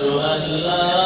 أشهد أن لا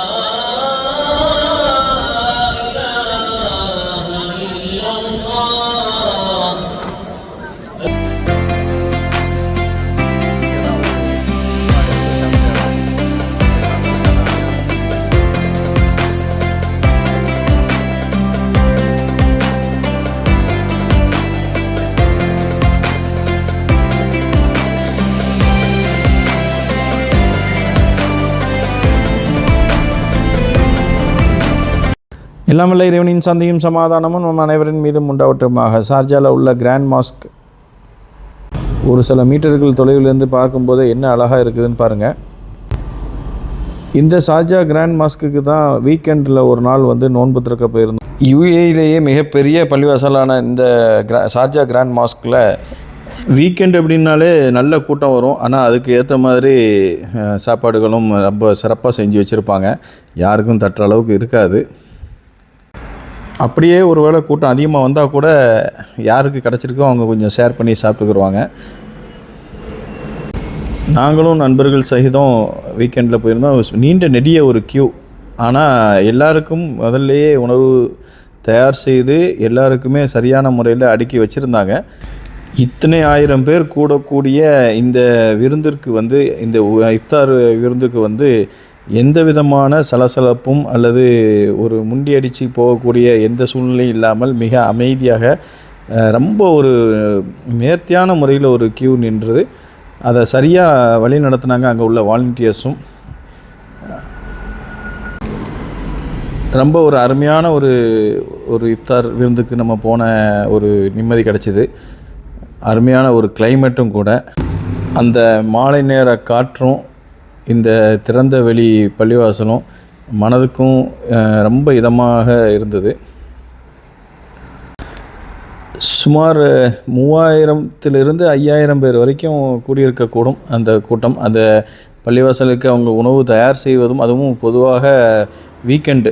எல்லாமல்ல இறைவனின் சந்தையும் சமாதானமும் நம் அனைவரின் மீதும் உண்டாவட்டுமாக. ஷார்ஜாவில் உள்ள கிராண்ட் மாஸ்க் ஒரு சில மீட்டர்கள் தொலைவிலிருந்து பார்க்கும்போது என்ன அழகாக இருக்குதுன்னு பாருங்கள் இந்த ஷார்ஜா கிராண்ட் மாஸ்க்குக்கு தான் வீக்கெண்டில் ஒரு நாள் வந்து நோன்பு திறக்க போயிருந்தோம். யூஏயிலேயே மிகப்பெரிய பள்ளிவாசலான இந்த கிரா சார்ஜா கிராண்ட் மாஸ்கில் வீக்கெண்ட் அப்படின்னாலே நல்ல கூட்டம் வரும். ஆனால் அதுக்கு ஏற்ற மாதிரி சாப்பாடுகளும் ரொம்ப சிறப்பாக செஞ்சு வச்சுருப்பாங்க. யாருக்கும் தட்டுற அளவுக்கு இருக்காது. அப்படியே ஒரு வேளை கூட்டம் அதிகமாக வந்தால் கூட யாருக்கு கிடச்சிருக்கோ அவங்க கொஞ்சம் ஷேர் பண்ணி சாப்பிட்டுக்குருவாங்க. நாங்களும் நண்பர்கள் சகிதம் வீக்கெண்டில் போயிருந்தோம். நீண்ட நெடிய ஒரு கியூ ஆனால் எல்லாருக்கும் முதல்லையே உணவு தயார் செய்து எல்லாருக்குமே சரியான முறையில் அடுக்கி வச்சுருந்தாங்க. இத்தனை ஆயிரம் பேர் கூடக்கூடிய இந்த விருந்திற்கு வந்து இந்த இஃப்தார் விருந்துக்கு வந்து எந்த விதமான சலசலப்பும் அல்லது ஒரு முண்டியடிச்சு போகக்கூடிய எந்த சூழ்நிலையும் இல்லாமல் மிக அமைதியாக ரொம்ப ஒரு நேர்த்தியான முறையில் ஒரு கியூ நின்றது. அதை சரியாக வழி நடத்துனாங்க அங்கே உள்ள வாலண்டியர்ஸும் ரொம்ப ஒரு அருமையான ஒரு ஒரு இஃப்தார் விருந்துக்கு நம்ம போன ஒரு நிம்மதி கிடச்சிது. அருமையான ஒரு கிளைமேட்டும் கூட. அந்த மாலை நேர காற்றும் இந்த திறந்த வெளி பள்ளிவாசலும் மனதுக்கும் ரொம்ப இதமாக இருந்தது. சுமார் மூவாயிரத்திலிருந்து ஐயாயிரம் பேர் வரைக்கும் கூடியிருக்கக்கூடும் அந்த கூட்டம். அந்த பள்ளிவாசலுக்கு அவங்க உணவு தயார் செய்வதும் அதுவும் பொதுவாக வீக்கெண்டு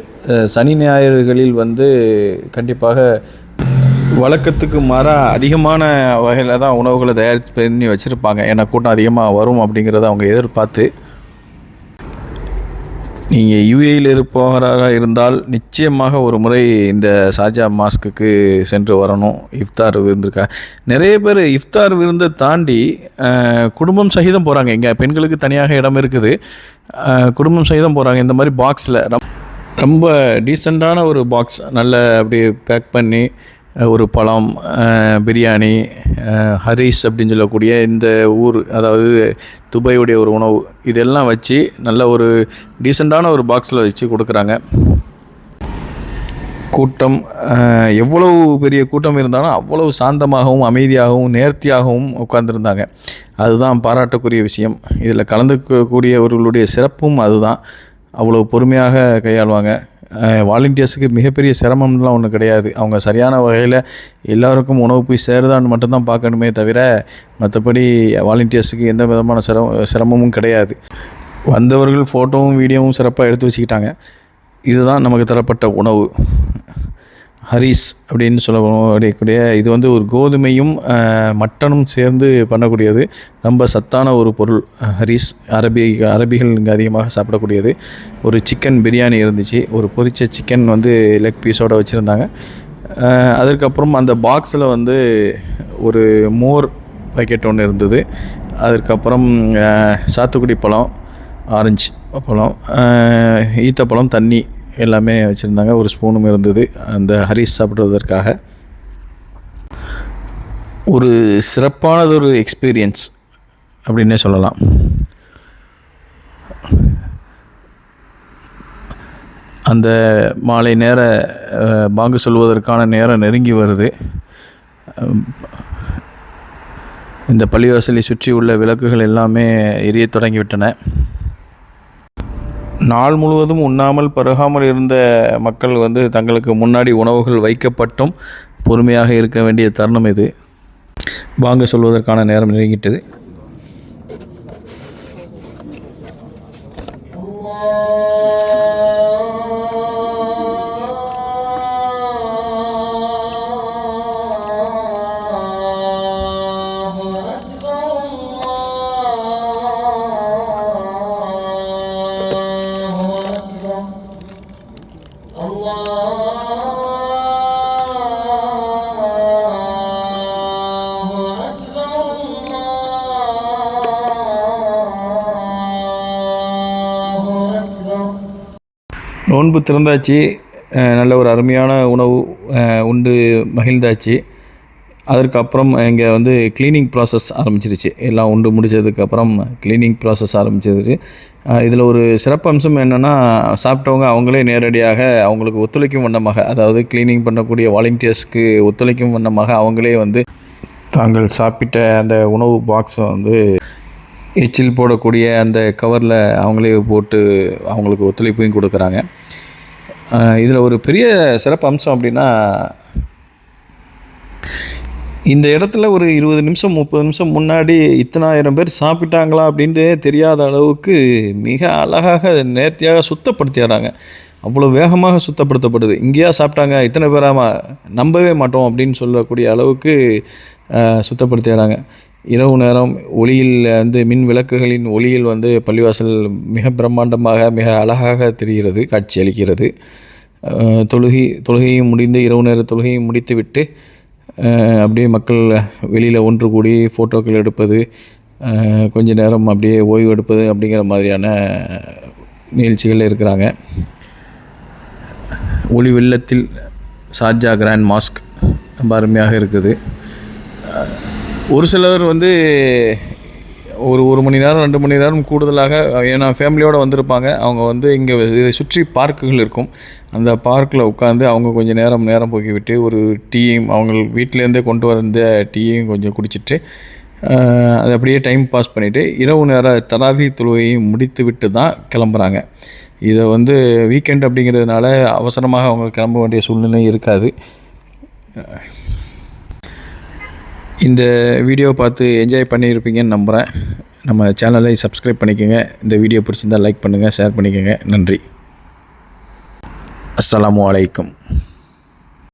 சனி ஞாயிறுகளில் வந்து கண்டிப்பாக வழக்கத்துக்கு மாறாக அதிகமான வகையில் தான் உணவுகளை தயார் பண்ணி வச்சுருப்பாங்க. ஏன்னா கூட்டம் அதிகமாக வரும் அப்படிங்கிறத அவங்க எதிர்பார்த்து நீங்கள் யூஏயில் இருப்பவராக இருந்தால் நிச்சயமாக ஒரு முறை இந்த ஷாஜா மாஸ்க்குக்கு சென்று வரணும். இஃப்தார் விருந்துக்கா நிறைய பேர் இஃப்தார் விருந்தை தாண்டி குடும்பம் சகிதம் போகிறாங்க இங்கே பெண்களுக்கு தனியாக இடம் இருக்குது. குடும்பம் சகிதம் போகிறாங்க இந்த மாதிரி பாக்ஸில் ரொம்ப டீசெண்டான ஒரு பாக்ஸ் நல்ல அப்படியே பேக் பண்ணி ஒரு பழம் பிரியாணி ஹரிஸ் ஹரீஸ் அப்படின்னு சொல்லக்கூடிய இந்த ஊர் அதாவது துபாயுடைய ஒரு உணவு இதெல்லாம் வச்சு நல்ல ஒரு டீசெண்டான ஒரு பாக்ஸில் வச்சு கொடுக்குறாங்க. கூட்டம் எவ்வளவு பெரிய கூட்டம் இருந்தாலும் அவ்வளவு சாந்தமாகவும் அமைதியாகவும் நேர்த்தியாகவும் உட்கார்ந்துருந்தாங்க. அதுதான் பாராட்டக்கூடிய விஷயம். இதில் கலந்துக்கக்கூடியவர்களுடைய சிறப்பும் அதுதான். அவ்வளோ பொறுமையாக கையாளுவாங்க. வாலண்டியர்ஸுக்கு மிகப்பெரிய சிரமம்லாம் ஒன்றும் கிடையாது. அவங்க சரியான வகையில் எல்லாருக்கும் உணவு போய் சேருதான்னு மட்டும்தான் பார்க்கணுமே தவிர மற்றபடி வாலண்டியர்ஸுக்கு எந்த விதமான சிரம சிரமமும் கிடையாது. வந்தவர்கள் ஃபோட்டோவும் வீடியோவும் சிறப்பாக எடுத்து வச்சுக்கிட்டாங்க. இதுதான் நமக்கு தரப்பட்ட உணவு. ஹரிஸ் அப்படின்னு சொல்லக்கூடிய இது வந்து ஒரு கோதுமையும் மட்டனும் சேர்ந்து பண்ணக்கூடியது. ரொம்ப சத்தான ஒரு பொருள் ஹரிஸ். அரபி அரபிகள் இங்கே அதிகமாக சாப்பிடக்கூடியது. ஒரு சிக்கன் பிரியாணி இருந்துச்சு. ஒரு பொரிச்ச சிக்கன் வந்து லெக் பீஸோடு வச்சுருந்தாங்க. அதற்கப்புறம் அந்த பாக்ஸில் வந்து ஒரு மோர் பாக்கெட் ஒன்று இருந்தது. அதற்கப்புறம் சாத்துக்குடி பழம் ஆரஞ்சு பழம் ஈத்தப்பழம் தண்ணி எல்லாமே வச்சுருந்தாங்க. ஒரு ஸ்பூனும் இருந்தது. அந்த ஹரிஸ் சாப்பிடுவதற்காக. ஒரு சிறப்பானதொரு எக்ஸ்பீரியன்ஸ் அப்படின்னே சொல்லலாம். அந்த மாலை நேர பாங்கு சொல்வதற்கான நேரம் நெருங்கி வருது. இந்த பள்ளிவாசலை சுற்றி உள்ள விளக்குகள் எல்லாமே எரியத் தொடங்கிவிட்டன நாள் முழுவதும் உண்ணாமல் பருகாமல் இருந்த மக்கள் வந்து தங்களுக்கு முன்னாடி உணவுகள் வைக்கப்பட்டும் பொறுமையாக இருக்க வேண்டிய தருணம் இது. வாங்க சொல்வதற்கான நேரம் நெருங்கிட்டது. நோன்பு திறந்தாச்சு. நல்ல ஒரு அருமையான உணவு உண்டு மகிழ்ந்தாச்சு. அதற்கப்புறம் இங்கே வந்து க்ளீனிங் ப்ராசஸ் ஆரம்பிச்சிருச்சு. எல்லாம் உண்டு முடிச்சதுக்கப்புறம் க்ளீனிங் ப்ராசஸ் ஆரம்பிச்சிருச்சு. இதில் ஒரு சிறப்பம்சம் என்னென்னா சாப்பிட்டவங்க அவங்களே நேரடியாக அவங்களுக்கு ஒத்துழைக்கும் வண்ணமாக அதாவது க்ளீனிங் பண்ணக்கூடிய வாலண்டியர்ஸ்க்கு ஒத்துழைக்கும் வண்ணமாக அவங்களே வந்து தாங்கள் சாப்பிட்ட அந்த உணவு பாக்ஸை வந்து எச்சில் போடக்கூடிய அந்த கவரில் அவங்களே போட்டு அவங்களுக்கு ஒத்துழைப்பையும் கொடுக்குறாங்க. இதில் ஒரு பெரிய சிறப்பு அம்சம் அப்படின்னா இந்த இடத்துல ஒரு இருபது நிமிஷம் முப்பது நிமிஷம் முன்னாடி இத்தனாயிரம் பேர் சாப்பிட்டாங்களா அப்படின்ட்டு தெரியாத அளவுக்கு மிக அழகாக நேர்த்தியாக சுத்தப்படுத்திடுறாங்க. அவ்வளோ வேகமாக சுத்தப்படுத்தப்படுது. இங்கேயா சாப்பிட்டாங்க இத்தனை பேராமா நம்பவே மாட்டோம் அப்படின்னு சொல்லக்கூடிய அளவுக்கு சுத்தப்படுத்திடுறாங்க. இரவு நேரம் ஒளியில் வந்து மின் விளக்குகளின் ஒளியில் வந்து பள்ளிவாசல் மிக பிரம்மாண்டமாக மிக அழகாக தெரிகிறது காட்சி அளிக்கிறது. தொழுகி தொழுகை தொழுகையும் முடிந்து இரவு நேர தொழுகையும் முடித்துவிட்டு அப்படியே மக்கள் வெளியில் ஒன்று கூடி ஃபோட்டோக்கள் எடுப்பது கொஞ்ச நேரம் அப்படியே ஓய்வு எடுப்பது அப்படிங்கிற மாதிரியான நிகழ்ச்சிகள் இருக்கிறாங்க. ஒளி வெள்ளத்தில் சார்ஜா கிராண்ட் மாஸ்க் ரொம்ப அருமையாக இருக்குது. ஒரு சிலர் வந்து ஒரு ஒரு மணி நேரம் ரெண்டு மணி நேரம் கூடுதலாக ஏன்னா ஃபேமிலியோடு வந்திருப்பாங்க. அவங்க வந்து இங்கே இதை சுற்றி பார்க்குகள் இருக்கும். அந்த பார்க்கில் உட்காந்து அவங்க கொஞ்சம் நேரம் நேரம் போக்கிவிட்டு ஒரு டீயும் அவங்க வீட்டிலேருந்தே கொண்டு வந்த டீயையும் கொஞ்சம் குடிச்சிட்டு அது அப்படியே டைம் பாஸ் பண்ணிவிட்டு இரவு நேர தராவி துழுவையும் முடித்து விட்டு தான் கிளம்புறாங்க. இதை வந்து வீக்கெண்ட் அப்படிங்கிறதுனால அவசரமாக அவங்க கிளம்ப வேண்டிய சூழ்நிலை இருக்காது. இந்த வீடியோ பார்த்து என்ஜாய் பண்ணியிருப்பீங்கன்னு நம்புகிறேன் நம்ம சேனலை சப்ஸ்கிரைப் பண்ணிக்கோங்க. இந்த வீடியோ பிடிச்சிருந்தால் லைக் பண்ணுங்கள் ஷேர் பண்ணிக்கோங்க. நன்றி. அஸ்ஸலாமு வலைக்கம்